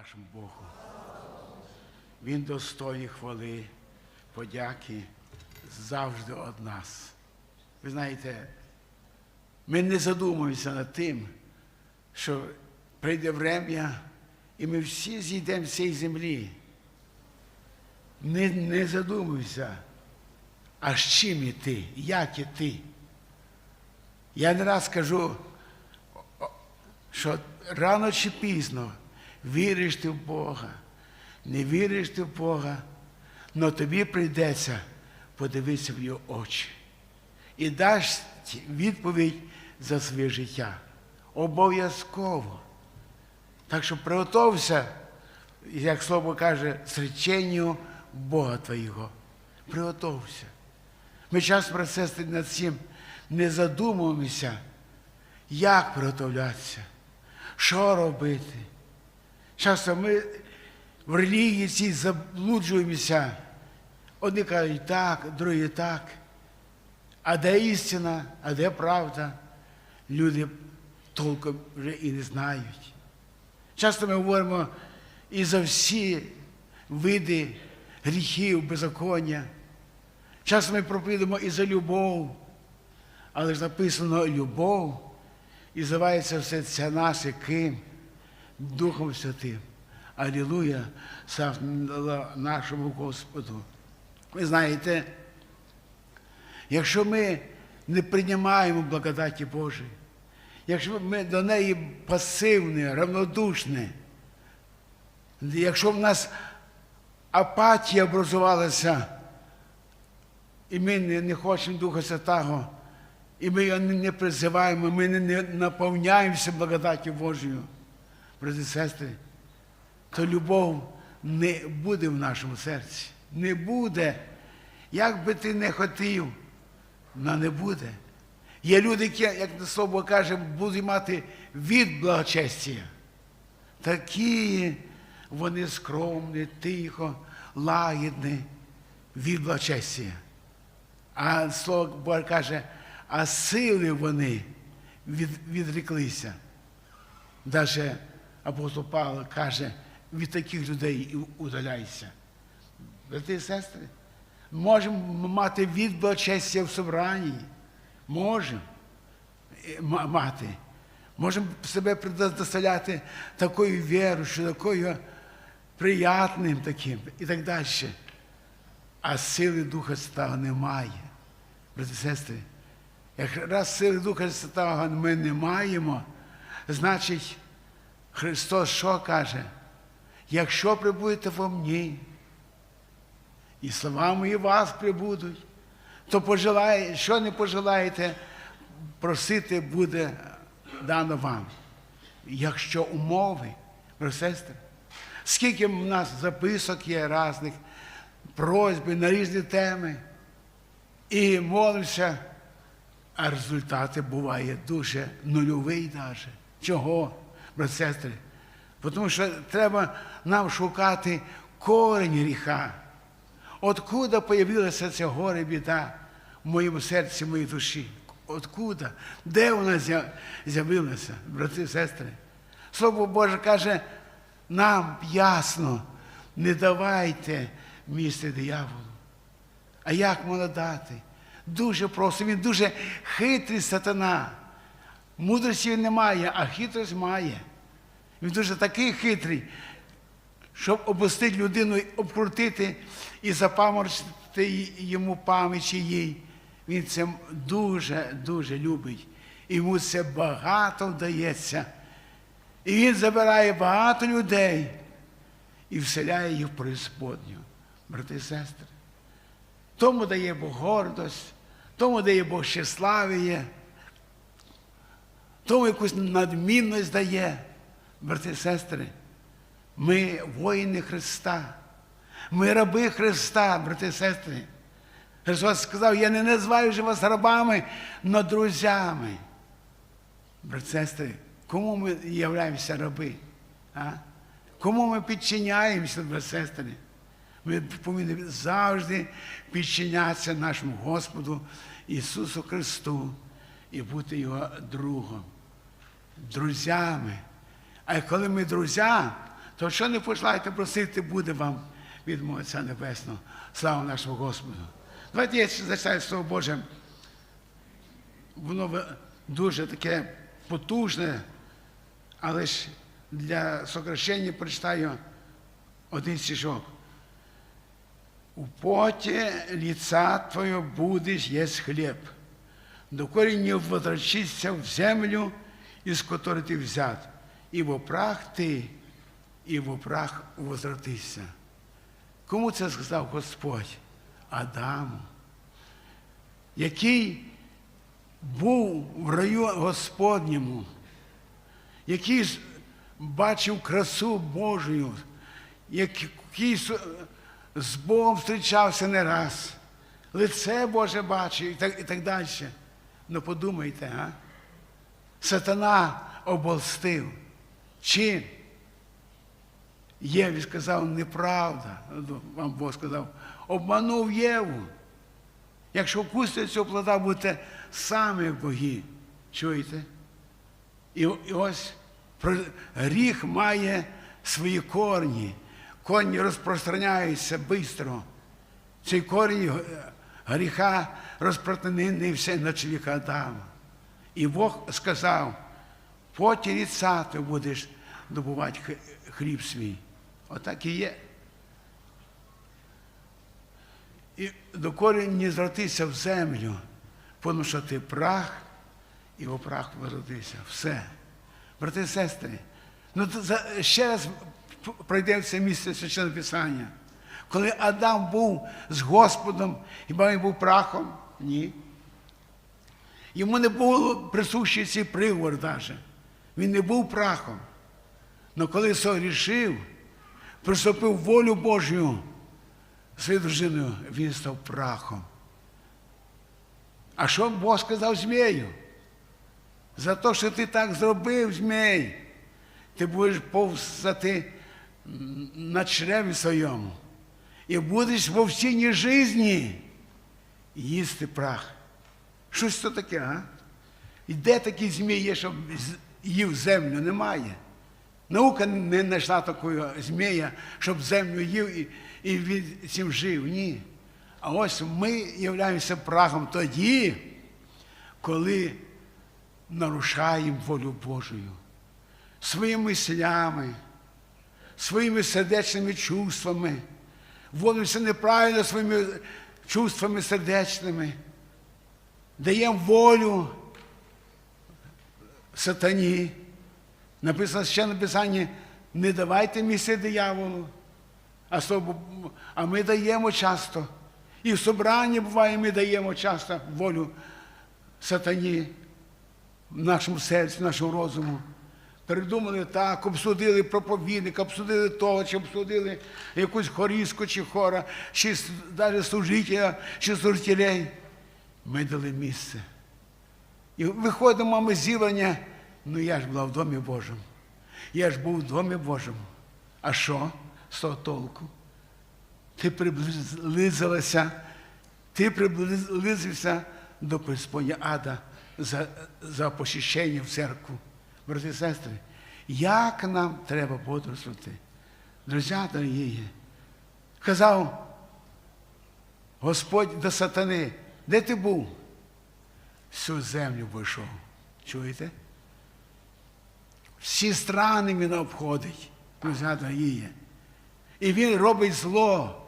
нашому Богу. Він достойний хвали, подяки завжди од нас. Ви знаєте, ми не задумуємося над тим, що прийде врем'я, і ми всі зійдемо з цієї землі. Не, не задумуйся, а з чим іти, як іти. Я не раз кажу, що рано чи пізно віриш ти в Бога, не віриш ти в Бога, але тобі прийдеться подивитися в його очі і даш відповідь за своє життя. Обов'язково. Так що приготовся, як слово каже, зреченню Бога Твоєго. Приготовся. Ми часто про це над цим не задумуємося, як приготовлятися, що робити. Часто ми в релігії цій заблуджуємося. Одні кажуть так, другі так. А де істина, а де правда? Люди толком вже і не знають. Часто ми говоримо і за всі види гріхів, беззаконня. Часто ми проповідуємо і за любов, але ж написано любов і називається все це наше ким? Духом Святим. Алілуя, слава нашому Господу. Ви знаєте, якщо ми не приймаємо благодаті Божої, якщо ми до неї пасивні, равнодушні, якщо в нас апатія образувалася, і ми не, хочемо Духа Святого, і ми його не, призиваємо, ми не, наповняємося благодаті Божою, брати і сестри, то любов не буде в нашому серці. Не буде. Як би ти не хотів, вона не буде. Є люди, які, як слово каже, будуть мати від благочестя. Такі вони скромні, тихо, лагідні від благочестя. А слово Боже каже, а сили вони від, відріклися. Даже апостол Павло каже, від таких людей удаляйся. Брати і сестри, можемо мати від благочестя в собранні. Можемо мати. Можемо себе предоставляти такою вірою, що такою приятним таким і так далі. А сили Духа Святого немає. Брати і сестри, як раз сили Духа Святого ми не маємо, значить, Христос що каже? Якщо прибудете во мені, і слова мої вас прибудуть, то пожелає, що не пожелаєте, просити буде дано вам. Якщо умови, сестри, скільки в нас записок є різних, просьби на різні теми, і молимося, а результати буває дуже нульовий навіть. Чого, брати сестри? Тому що треба нам шукати корень гріха. Откуда появилася ця горе біда в моєму серці, в моїй душі? Откуда? Де вона з'явилася, брати і сестри? Слово Боже каже, нам ясно, не давайте місце дияволу. А як можна дати? Дуже просто, він дуже хитрий сатана. Мудрості він не має, а хитрость має. Він дуже такий хитрий, щоб опустити людину, обкрутити і запаморчити йому пам'ять їй. Він це дуже-дуже любить. Йому це багато вдається. І він забирає багато людей і вселяє їх в преисподню, брати і сестри. Тому дає Бог гордость, тому дає Бог щаславіє, тому якусь надмінність дає, брати і сестри. Ми воїни Христа. Ми раби Христа, брати і сестри. Христос сказав, я не називаю же вас рабами, но друзями. Брати і сестри, кому ми являємося раби? А? Кому ми підчиняємося, брати сестри? Ми повинні завжди підчинятися нашому Господу Ісусу Христу і бути Його другом, друзями. А коли ми друзі, То що не пожелаєте просити, буде вам від мого Отця Небесного. Слава нашому Господу. Давайте я зачитаю Слово Боже. Воно дуже таке потужне, але ж для сокращення прочитаю один стишок. У поте лица Твоего будешь есть хлеб, доколе не в землю, из которой ты взят, и во прах ти, і во прах возвратишся. Кому це сказав Господь? Адаму, який був в раю Господньому, який бачив красу Божою, який з Богом зустрічався не раз, лице Боже бачив і так, і так далі. Ну подумайте, а? Сатана оболстив. Чим? Єві сказав, неправда. Ну, Вам Бог сказав, обманув Єву. Якщо вкусите цього плода, будете самі боги. Чуєте? І, ось гріх має свої корні. Корні розпространяються швидко. Цей корінь г- гріха розпространився на чоловіка Адама. І Бог сказав, поті ліца ти будеш добувати хліб свій. Отак і є. І доколи не звратися в землю, тому що ти прах, і у прах вродився. Все. Брати і сестри, ну ще раз пройдемо це місце священного Писання. Коли Адам був з Господом, хіба він був прахом? Ні. Йому не було присущий цей приговор навіть. Він не був прахом. Але коли согрішив, приступив волю Божою своєю дружиною, він став прахом. А що Бог сказав змію? За те, що ти так зробив, змій, ти будеш повзати м, на чреві своєму. І будеш в овсінній житті їсти прах. Щось це таке, а? І де такий змій є, щоб їв землю? Немає. Наука не знайшла такого змія, щоб землю їв і, і він цим жив. Ні. А ось ми являємося прахом тоді, коли нарушаємо волю Божою своїми мислями, своїми сердечними чувствами, вводимося неправильно своїми чувствами сердечними, даємо волю сатані. Написано ще на Писанні, не давайте місце дияволу. А, а ми даємо часто. І в собранні буває, ми даємо часто волю сатані в нашому серці, в нашому розуму. Передумали так, обсудили проповідника, обсудили того, чи обсудили якусь хорізку чи хора, чи навіть служителя, чи служителей. Ми дали місце. І виходимо ми з ну я ж була в Домі Божому. Я ж був в Домі Божому. А що з того толку? Ти приблизилася, ти приблизився до приспоння ада за, за посіщення в церкву. Брати і сестри, як нам треба бодрствувати? Друзі дорогі, казав Господь до сатани, де ти був? Всю землю вийшов. Чуєте? Всі страни він обходить, дорогі. І він робить зло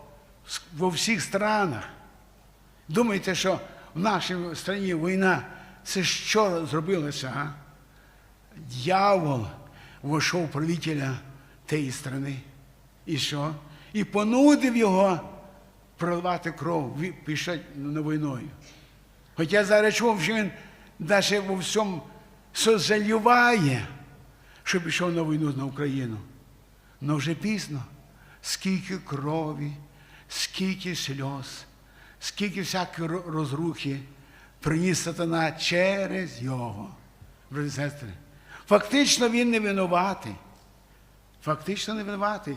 во всіх странах. Думаєте, що в нашій країні війна, це що зробилося? А? Дьявол вийшов правителя тієї країни. І що? І понудив його проливати кров, пішов на. Хоча зараз чув, що він навіть во всьому созалюває, що пішов на війну на Україну. Но вже пізно. Скільки крові, скільки сльоз, скільки всякої ро- розрухи приніс сатана через його. Брати сестри, фактично він не винуватий. Фактично не винуватий.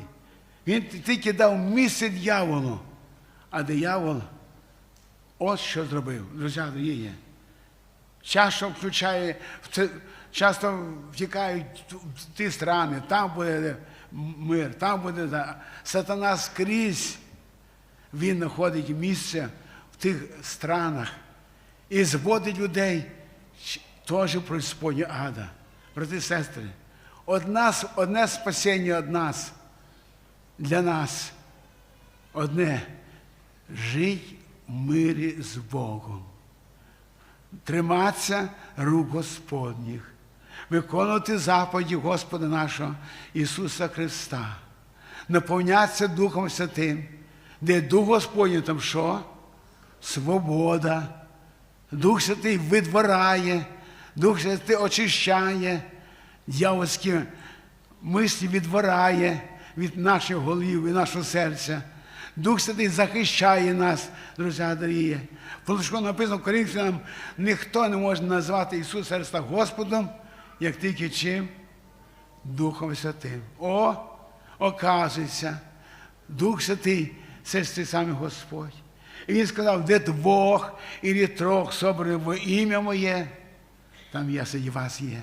Він тільки дав місце дьяволу, а диявол ось що зробив. Друзі, дорогі. часто включає, часто втікають в ті страни, там буде мир, там буде. Сатана скрізь. Він знаходить місце в тих странах і зводить людей теж про Господню ада. Брати і сестри, одна, с- одне спасіння від нас, для нас, одне жить в мирі з Богом, триматися рук Господніх, виконувати заповіді Господа нашого Ісуса Христа, наповнятися Духом Святим, де Дух Господній там що? Свобода. Дух Святий видворяє, Дух Святий очищає, дьявольські мислі відворяє від наших голів і нашого серця. Дух Святий захищає нас, друзі дорогі. Тому написано Коринфянам, ніхто не може назвати Ісуса Христа Господом, як тільки чим? Духом Святим. О, оказується, Дух Святий це ж той самий Господь. І він сказав, де двох і трьох собраних во ім'я моє, там я серед вас є.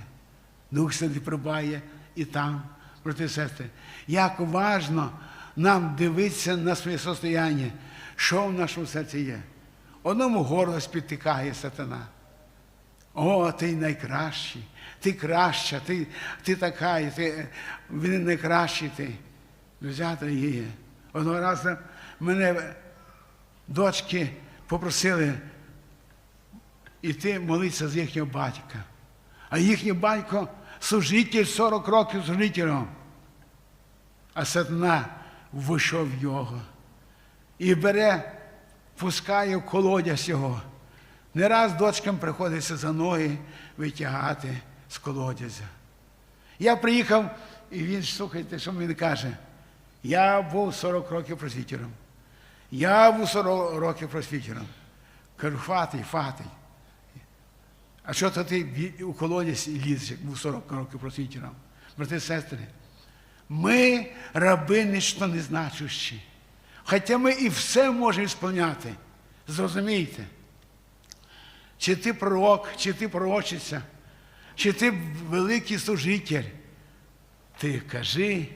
Дух Святий прибає і там, брати і сестри. Як важно нам дивитися на своє состояння, що в нашому серці є. Одному горло спітикає сатана. О, ти найкращий, ти краща, ти, ти така, ти, він найкращий ти. Друзі, дорогі, одного разу мене дочки попросили іти молитися з їхнього батька. А їхній батько служитель 40 років служителем. А сатана вийшов його і бере, пускає в колодязь його. Не раз дочкам приходиться за ноги витягати з колодязя. Я приїхав, і він, слухайте, що він каже? Я був 40 років просвітером. Я був 40 років просвітером. Кажу, фатий, фатий. А що то ти у колодязь лізеш, як був 40 років просвітером? Брати сестри, ми раби ніщо не значущі. Хоча ми і все можемо сповняти. Зрозумійте. Чи ти пророк, чи ти пророчиця, чи ти великий служитель, ти кажи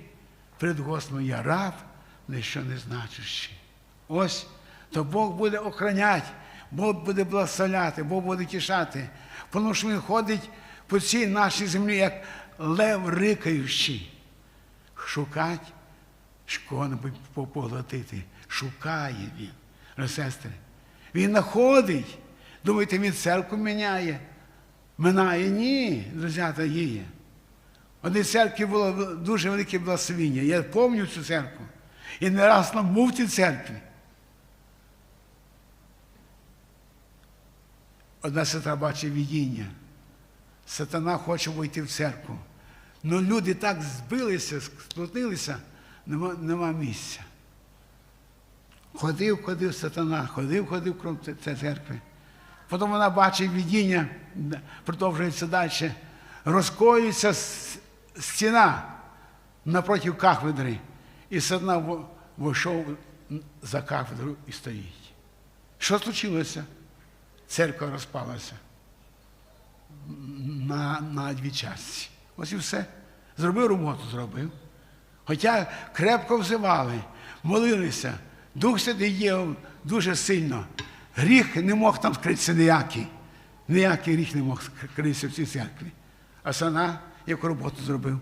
перед Господом, я раб, ніщо не значущий. Ось, то Бог буде охороняти, Бог буде благословляти, Бог буде тішати. Тому що Він ходить по цій нашій землі, як лев рикаючий. Шукать, школи поглотити. Шукає він, сестри. Він знаходить. Думаєте, він церкву міняє? Минає? Ні, друзі, та. В одній церкві було дуже велике благословіння. Я пам'ятаю цю церкву. І не раз нам був в цій церкві. Одна сестра бачить видіння. Сатана хоче войти в церкву. Ну люди так збилися, сплотилися, нема, нема місця. Ходив, ходив сатана, ходив, ходив кром цієї церкви. Потім вона бачить видіння, продовжується далі. Розкоюється стіна напроти кафедри. І сатана вийшов за кафедру і стоїть. Що случилося? Церква розпалася на, на дві часті. Ось і все. Зробив роботу, зробив. Хоча крепко взивали, молилися, Дух Святий діяв дуже сильно. Гріх не мог там скритися ніякий. Ніякий гріх не мог скритися в цій церкві. А сана яку роботу зробив.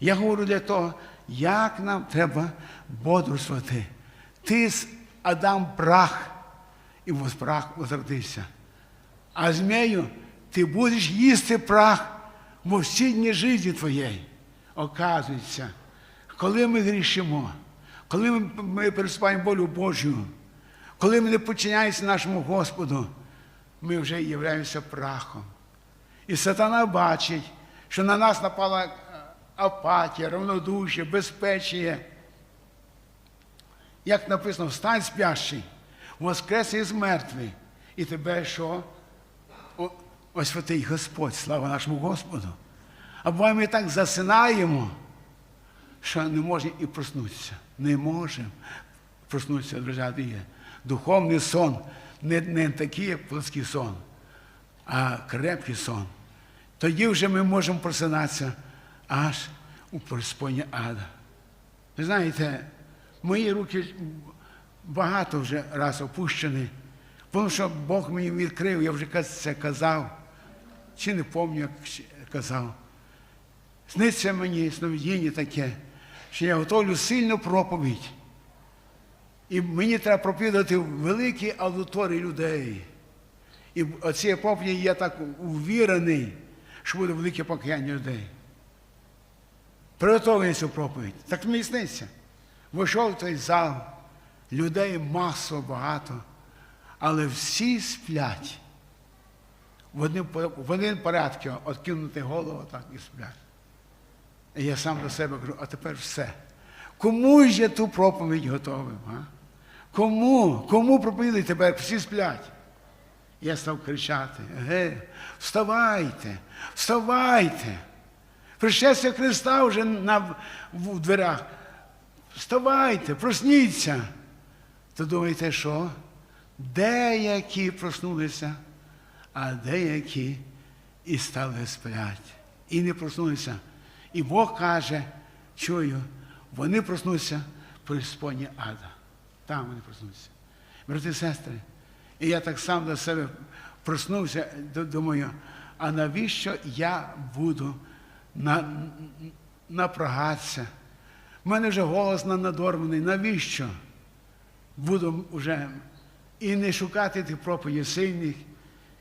Я говорю для того, як нам треба бодрствувати. Ти з Адам прах, і воз прах возвратився. А змею ти будеш їсти прах во всі дні житті твоєї. Оказується, коли ми грішимо, коли ми, переступаємо волю Божу, коли ми не підчиняємося нашому Господу, ми вже являємося прахом. І сатана бачить, що на нас напала е, апатія, равнодушие, безпечіє. Як написано, встань спящий, воскрес із мертвих, і тебе що? О- Освятий Господь, слава нашому Господу. А буває ми так засинаємо, що не можемо і проснутися. Не можемо проснутися, друзі. Духовний сон, не, не такий, плоский сон, а крепкий сон. Тоді вже ми можемо просинатися аж у преисподнє ада. Ви знаєте, мої руки багато вже раз опущені, тому що Бог мені відкрив, я вже це казав, чи не пам'ятаю, як казав. Сниться мені сновидіння таке, що я готовлю сильну проповідь. І мені треба проповідати в великій аудиторії людей. І оцій проповіді я так увірений, що буде велике покаяння людей. Приготовлені цю проповідь. Так мені сниться. Вийшов в той зал, людей масово багато, але всі сплять. В один, порядку откинути голову так і сплять. І я сам до себе кажу, а тепер все. Кому ж я ту проповідь готовим? А? Кому? Кому проповідати тепер? Всі сплять. Я став кричати: Ге, вставайте, вставайте. Пришестя Христа вже на, в дверях. Вставайте, просніться. То думаєте, що? Деякі проснулися, а деякі і стали сплять. І не проснулися. І Бог каже, чую, вони проснуться при споні ада. Там вони проснуться. Брати і сестри, і я так сам до себе проснувся, думаю, а навіщо я буду на, напрагатися? У мене вже голос надорваний. Навіщо? Буду вже і не шукати тих проповідей сильних,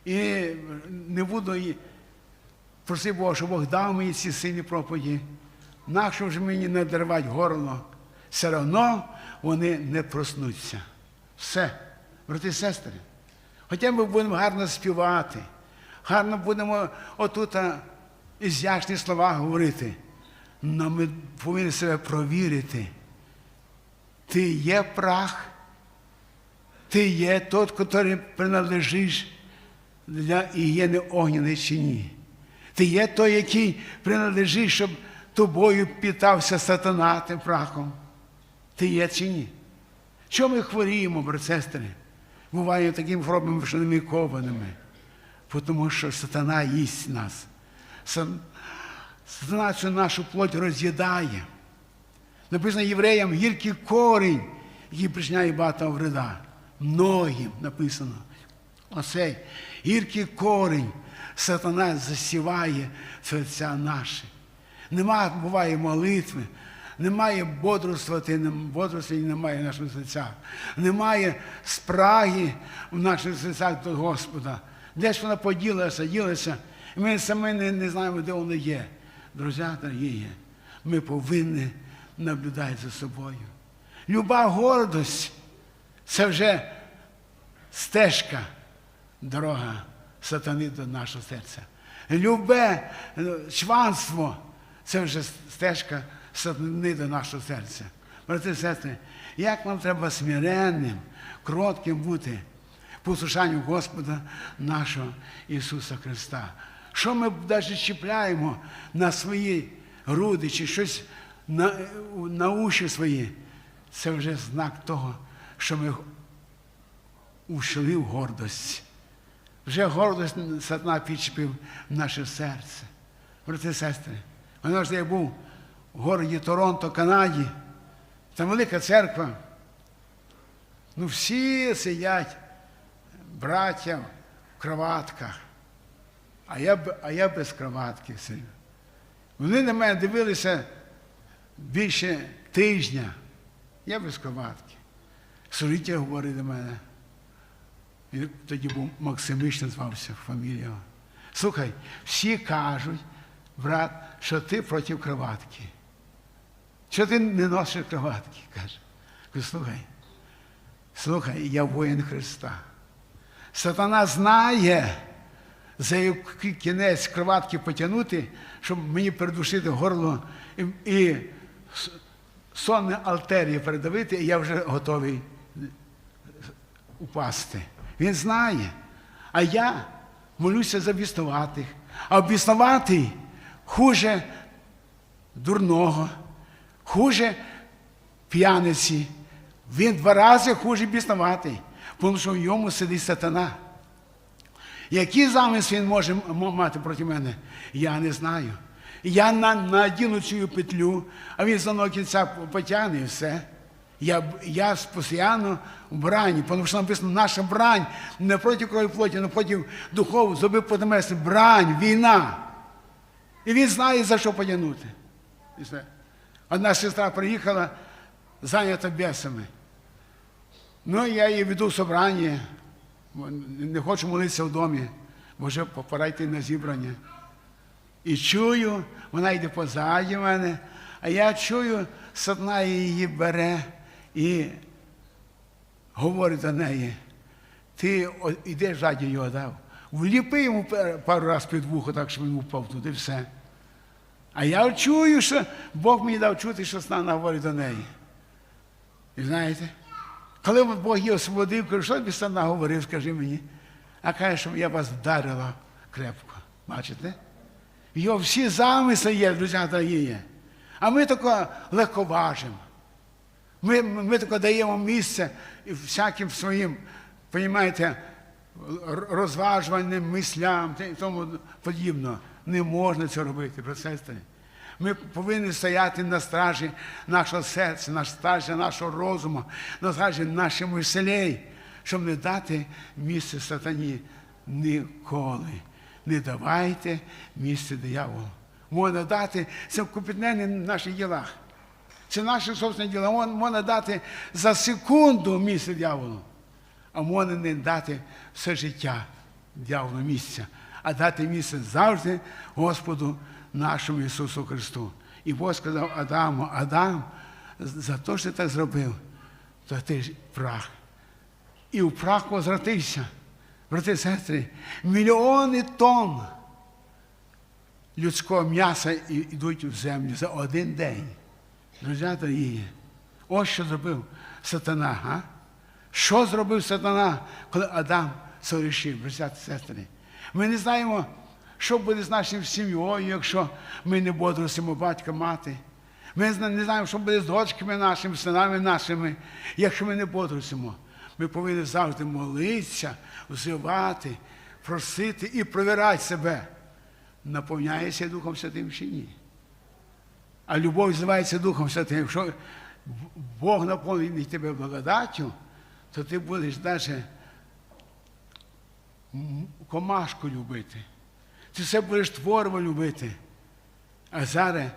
і не буду просив Бога, щоб Бог дав мені ці сильні проповіді. Нащо ж мені не дарувати горло? Все одно вони не проснуться. Все, брати і сестри. Хоча ми будемо гарно співати, гарно будемо отут ізящні слова говорити, але ми повинні себе провірити. Ти є прах, ти є тот, який принадлежиш для ієни огняної чи. Ти є той, який принадлежить, щоб тобою питався сатана тим прахом. Ти є чи ні? Чому ми хворіємо, брат сестри? Буває такими хворобами, що не кованими. Тому що сатана їсть нас. Сатана цю нашу плоть роз'їдає. Написано євреям гіркий корінь, який причиняє багато вреда. Многим написано. Оцей гіркий корінь сатана засіває серця наші. Нема, буває молитви, немає бодрствувати, бодрості немає в наших серцях. Немає спраги в наших серцях до Господа. Десь вона поділилася, ділася, і ми самі не, не знаємо, де вона є. Друзі, дорогі, ми повинні наблюдати за собою. Люба гордость це вже стежка, дорога сатани до нашого серця. Любе чванство це вже стежка сатани до нашого серця. Брати і сестри, як нам треба смиренним, кротким бути послушанню Господа нашого Ісуса Христа. Що ми навіть чіпляємо на свої груди чи щось на, на уші свої, це вже знак того, що ми ушли в гордость. Вже гордость сатана підчепив наше серце. Брати і сестри, воно ж я був в городі Торонто, Канаді, там велика церква. Ну всі сидять, браття в кроватках, а я а я без кроватки сидів. Вони на мене дивилися більше тижня. Я без кроватки. Служитель говорить до мене. Він тоді був Максимич, назвався фамілія. Слухай, всі кажуть, брат, що ти проти кроватки. Що ти не носиш кроватки? каже. Слухай, слухай, я воїн Христа. Сатана знає, за який кінець кроватки потягнути, щоб мені придушити горло і, і сонне артерії передавити, і я вже готовий упасти. Він знає. А я молюся за біснуватих. А біснуватий хуже дурного, хуже п'яниці. Він два рази хуже біснуватий, тому що в йому сидить сатана. Які замисли він може мати проти мене? Я не знаю. Я на, надіну цю петлю, а він з одного кінця потягне і все. Я, я постійно в брані, тому що написано, наша брань не проти крові плоті, але проти духову, зробив подемеси. Брань, війна. І він знає, за що потягнути. Одна сестра приїхала, зайнята бесами. Ну, я її веду в собрання, не хочу молитися в домі, бо вже пора йти на зібрання. І чую, вона йде позаді мене, а я чую, сатна її бере і говорить до неї, ти йдеш ззаді його дав. Вліпи йому пару разів під вухо, так щоб він упав туди, все. А я чую, що Бог мені дав чути, що сатана говорить до неї. І знаєте, коли Бог її освободив, кажу, що тобі сатана говорив, скажи мені. А каже, що я вас вдарила крепко. Бачите? Його всі замисли є, друзі дорогі. А ми тако легковажимо. Ми, ми тако даємо місце всяким своїм, розумієте, розважувальним мислям і тому подібно. Не можна це робити, про. Ми повинні стояти на стражі нашого серця, на стражі нашого розуму, на стражі наших мислей, щоб не дати місце сатані ніколи. Не давайте місце дияволу. Можна дати це в наших ділах. Це наші собственні діла. Мон- Можна дати за секунду місце дьяволу, а можна не дати все життя дьяволу місця, а дати місце завжди Господу нашому Ісусу Христу. І Бог сказав Адаму, Адам, за те, що ти так зробив, то ти ж прах. І в прах возвратився. Брати і сестри, мільйони тонн людського м'яса йдуть в землю за один день. Друзі дорогі, ось що зробив сатана. А? Що зробив сатана, коли Адам сорішив, брати і сестри? Ми не знаємо, що буде з нашою сім'єю, якщо ми не бодросимо батька, мати. Ми не знаємо, що буде з дочками нашими, синами нашими, якщо ми не бодросимо. Ми повинні завжди молитися, взивати, просити і провіряти себе, наповняється Духом Святим чи ні. А любов зливається Духом Святим. Якщо Бог наповнить тебе благодаттю, то ти будеш навіть комашку любити. Ти все будеш творво любити. А зараз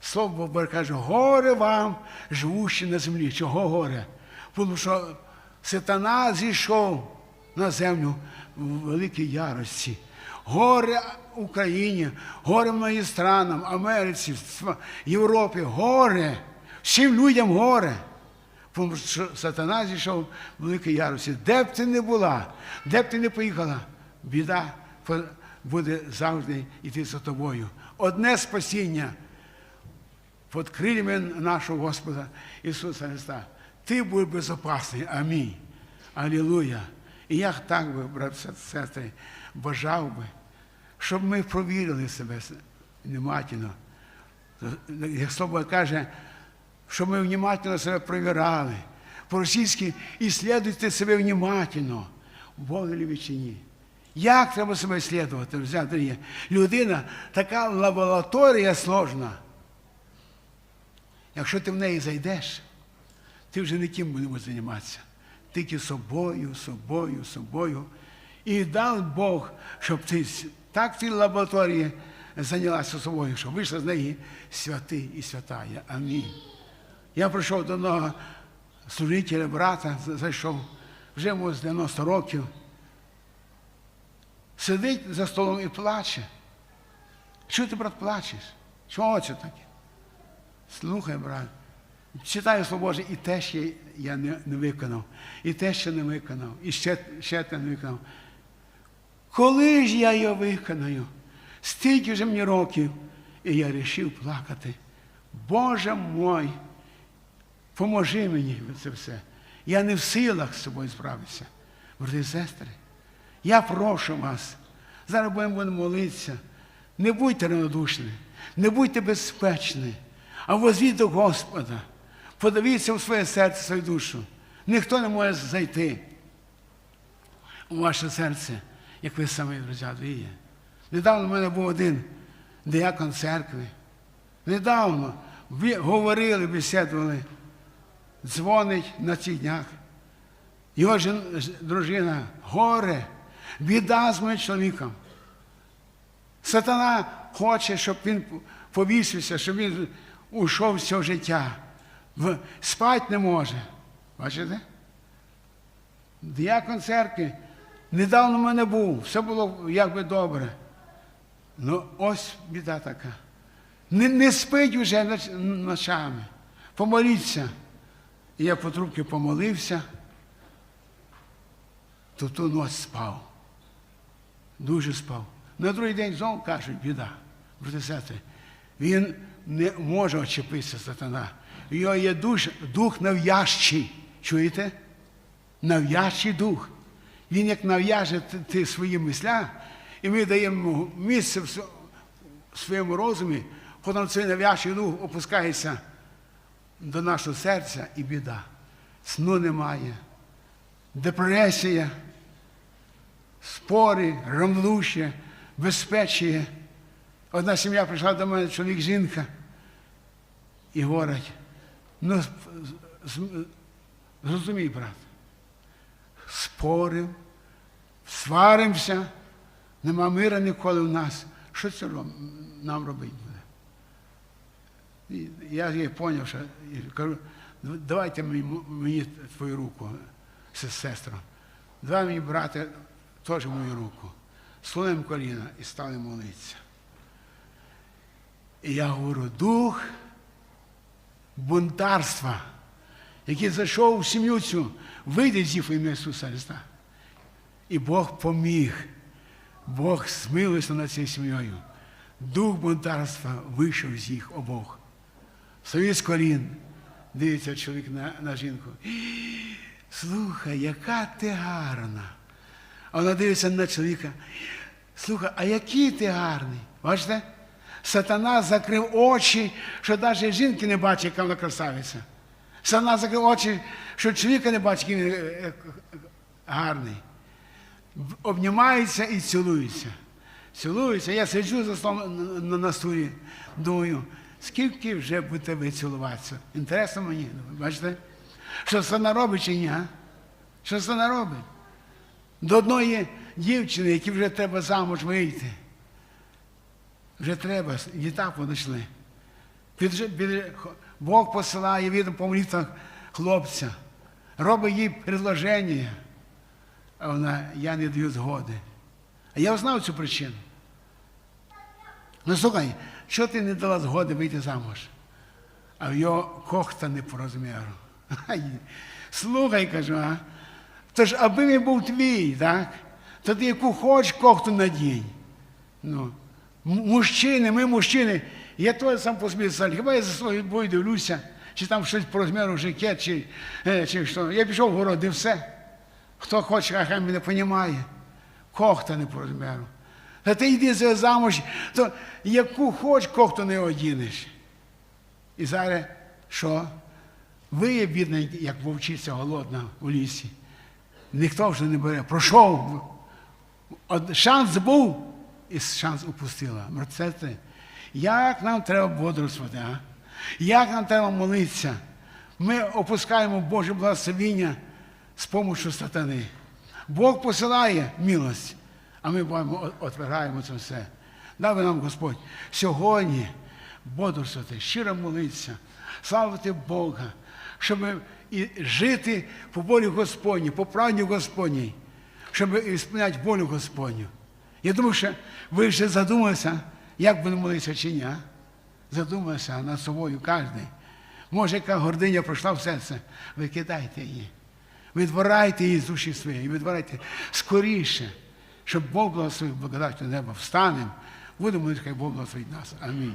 Слово Боже каже, горе вам, живущі на землі. Чого горе? Тому що сатана зійшов на землю в великій ярості. Горе Україні, горе многим странам, Америці, Європі, горе. Всім людям горе. Тому що сатана зійшов в великій ярості. Де б ти не була, де б ти не поїхала, біда буде завжди йти за тобою. Одне спасіння під крилями нашого Господа Ісуса Христа. Ти будеш безопасний. Амінь. Алілуя. І я так би, брат, сестри, бажав би, щоб ми провірили себе внимательно. Як слово каже, щоб ми внимательно себе провірали. По-російськи іслідуйте себе внимательно, Бог чи ні. Як треба себе слідувати? взяти? Людина така лабораторія сложна. Якщо ти в неї зайдеш, ти вже не ким будемо займатися. Тільки собою, собою, собою. І дав Бог, щоб ти так цій лабораторії зайнялася собою, щоб вийшла з неї святий і святая. Амінь. Я прийшов до одного служителя, брата, зайшов, вже йому з 90 років. Сидить за столом і плаче. Чого ти, брат, плачеш? Чого це таке? Слухай, брат, читаю Слово Боже, і те ще я не, не виконав, і те ще не виконав, і ще, ще те не виконав. Коли ж я його виконаю? Стільки вже мені років, і я вирішив плакати. Боже мой, поможи мені це все. Я не в силах з собою справитися. Брати і сестри, я прошу вас, зараз будемо молитися. Не будьте равнодушні, не будьте безпечні, а возвіть до Господа. Подивіться у своє серце, свою душу. Ніхто не може зайти у ваше серце. Як ви самі, друзі, є. Недавно в мене був один діякон церкви. Недавно ви говорили, бесідували, дзвонить на цих днях. Його жін- дружина горе, біда з моїм чоловіком. Сатана хоче, щоб він повісився, щоб він ушов з цього життя. Спать не може. Бачите? Діякон церкви недавно в мене був, все було якби добре. Ну, ось біда така. Не, не спить ноч- ночами. Помоліться. І я по трубці помолився, то ту ніч спав. Дуже спав. На другий день знову кажуть, біда. Сестри, він не може очепитися сатана. Його є душ, дух нав'язчий. Чуєте? Нав'язчий дух. Він як нав'яже т- ти свої мисля, і ми даємо місце в своєму розумі, потім цей нав'язчий дух опускається до нашого серця і біда. Сну немає, депресія, спори, равнодушие, безпечіє. Одна сім'я прийшла до мене, чоловік, жінка, і говорить, ну, зрозумій, брат, спорив, сваримося, нема мира ніколи в нас. Що це нам робити буде? І я їй зрозумів, що і кажу, «Ну, давайте мені, мені твою руку, се- сестро. Давай мені, брате, теж мою руку. Слонимо коліна і стали молитися. І я говорю, дух бунтарства, який зайшов в сім'ю цю, вийде з ім'я Ісуса Христа. І Бог поміг. Бог змилився над цією сім'єю. Дух бунтарства вийшов з їх обох. З колін, дивиться чоловік на, на жінку. Слухай, яка ти гарна. А вона дивиться на чоловіка. Слухай, а який ти гарний? Бачите? Сатана закрив очі, що навіть жінки не бачить, яка вона красавиця. Сатана закрив очі, що чоловіка не бачить, він е, е, гарний. Обнімаються і цілуються. Цілуються. Я сиджу за столом на, стулі, думаю, скільки вже будете ви цілуватися? Інтересно мені, бачите? Що сатана робить чи ні? А? Що сатана робить? До одної дівчини, якій вже треба замуж вийти. Вже треба, літа подійшли. Під, під, Бог посилає від помоліться хлопця, робить їй предложення, а вона, я не даю згоди. А я знав цю причину. Ну слухай, що ти не дала згоди вийти замуж? А в його кохта не по розміру. Слухай, кажу, а? Тож, аби він був твій, так? То ти яку хочеш кохту надінь. Ну, мужчини, ми мужчини. Я теж сам по собі став. Хіба я за свою бою дивлюся, чи там щось по розміру жакет, чи, е, чи що. Я пішов в город і все. Хто хоче, хай мене розуміє. Кохта не по розміру. Та ти йди за замуж, то яку хоч кохту не одінеш. І зараз що? Ви є бідний, як вовчиця голодна у лісі. Ніхто вже не бере. Пройшов. Шанс був, і шанс упустила. Мерцете, як нам треба бодрствувати, а? Як нам треба молитися? Ми опускаємо Боже благословіння з допомогою сатани. Бог посилає милость, а ми бачимо, отвергаємо це все. Дай нам Господь сьогодні бодрствувати, щиро молитися, славити Бога, щоб і жити по волі Господній, по правді Господній, щоб ісполняти волю Господню. Я думаю, що ви вже задумалися, як будемо молитися чи ні. а? Задумалися над собою кожен. Може, яка гординя пройшла в серце, викидайте її. Відворайте її з душі своєї, відворайте скоріше, щоб Бог благословив благодать неба. Встанемо, будемо молити, хай Бог благословить нас. Амінь.